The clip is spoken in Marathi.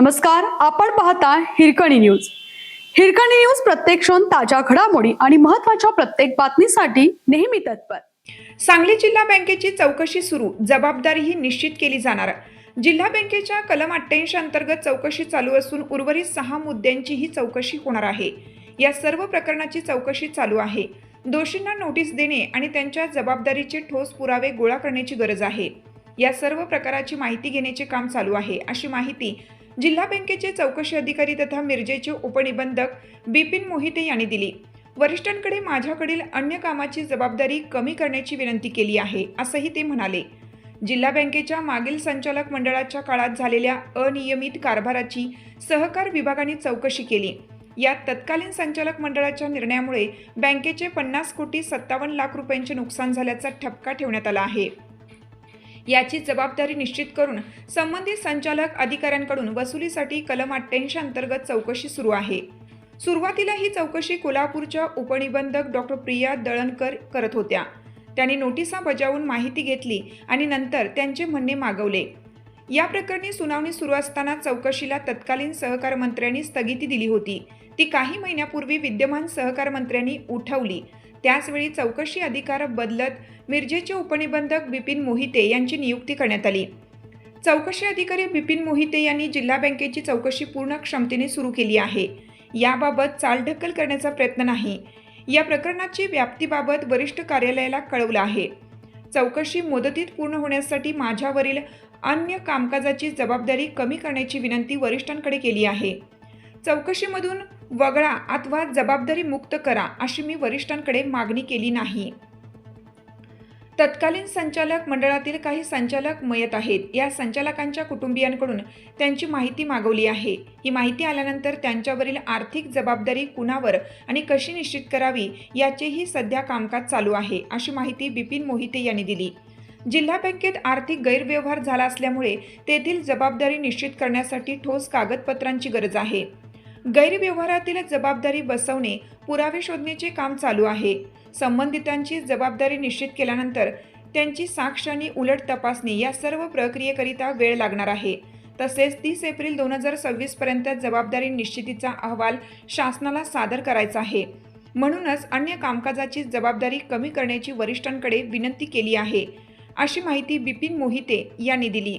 नमस्कार आपण पाहता हिरकणी न्यूज. हिरकणी न्यूज प्रत्येक क्षण ताज्या घडामोडी आणि महत्त्वाच्या प्रत्येक बातमीसाठी नेहमी तत्पर. सांगली जिल्हा बँकेची चौकशी सुरू जबाबदारीही निश्चित केली जाणार. जिल्हा बँकेच्या कलम अठ्ठ्याऐंशी अंतर्गत चौकशी चालू असून उर्वरित सहा मुद्द्यांचीही चौकशी होणार आहे. या सर्व प्रकरणाची चौकशी चालू आहे. दोषींना नोटीस देणे आणि त्यांच्या जबाबदारीचे ठोस पुरावे गोळा करण्याची गरज आहे. या सर्व प्रकाराची माहिती घेण्याचे काम चालू आहे अशी माहिती जिल्हा बँकेचे चौकशी अधिकारी तथा मिरजेचे उपनिबंधक बिपिन मोहिते यांनी दिली. वरिष्ठांकडे माझ्याकडील अन्य कामाची जबाबदारी कमी करण्याची विनंती केली आहे असंही ते म्हणाले. जिल्हा बँकेच्या मागील संचालक मंडळाच्या काळात झालेल्या अनियमित कारभाराची सहकार विभागाने चौकशी केली. यात तत्कालीन संचालक मंडळाच्या निर्णयामुळे बँकेचे पन्नास कोटी सत्तावन्न लाख रुपयांचे नुकसान झाल्याचा ठपका ठेवण्यात आला आहे. याची जबाबदारी निश्चित करून संबंधित संचालक अधिकाऱ्यांकडून वसुलीसाठी कलम अठ्ठ्याऐंशी अंतर्गत चौकशी सुरू आहे. सुरुवातीला ही चौकशी कोल्हापूरच्या उपनिबंधक डॉक्टर प्रिया दळणकर करत होत्या. त्यांनी नोटिसा बजावून माहिती घेतली आणि नंतर त्यांचे म्हणणे मागवले. या प्रकरणी सुनावणी सुरू असताना चौकशीला तत्कालीन सहकार मंत्र्यांनी स्थगिती दिली होती. ती काही महिन्यापूर्वी विद्यमान सहकार मंत्र्यांनी उठवली. त्याचवेळी चौकशी अधिकार बदलत मिरजेचे उपनिबंधक बिपिन मोहिते यांची नियुक्ती करण्यात आली. चौकशी अधिकारी बिपिन मोहिते यांनी जिल्हा बँकेची चौकशी पूर्ण क्षमतेने सुरू केली आहे. याबाबत चालढकल करण्याचा प्रयत्न नाही. या प्रकरणाची व्याप्तीबाबत वरिष्ठ कार्यालयाला कळवलं आहे. चौकशी मुदतीत पूर्ण होण्यासाठी माझ्यावरील अन्य कामकाजाची जबाबदारी कमी करण्याची विनंती वरिष्ठांकडे केली आहे. चौकशीमधून वगळा अथवा जबाबदारी मुक्त करा अशी मी वरिष्ठांकडे मागणी केली नाही. तत्कालीन संचालक मंडळातील काही संचालक मयत आहेत. या संचालकांच्या कुटुंबियांकडून त्यांची माहिती मागवली आहे. ही माहिती आल्यानंतर त्यांच्यावरील आर्थिक जबाबदारी कुणावर आणि कशी निश्चित करावी याचेही सध्या कामकाज चालू आहे अशी माहिती बिपिन मोहिते यांनी दिली. जिल्हा बँकेत आर्थिक गैरव्यवहार झाला असल्यामुळे तेथील जबाबदारी निश्चित करण्यासाठी ठोस कागदपत्रांची गरज आहे. गैरव्यवहारातील जबाबदारी बसवणे पुरावे शोधण्याचे काम चालू आहे. संबंधितांची जबाबदारी निश्चित केल्यानंतर त्यांची साक्ष आणि उलट तपासणी या सर्व प्रक्रियेकरिता वेळ लागणार आहे. तसेच तीस एप्रिल दोन हजार सव्वीस पर्यंत जबाबदारी निश्चितीचा अहवाल शासनाला सादर करायचा आहे. म्हणूनच अन्य कामकाजाची जबाबदारी कमी करण्याची वरिष्ठांकडे विनंती केली आहे. अशी माहिती बिपिन मोहिते यांनी दिली.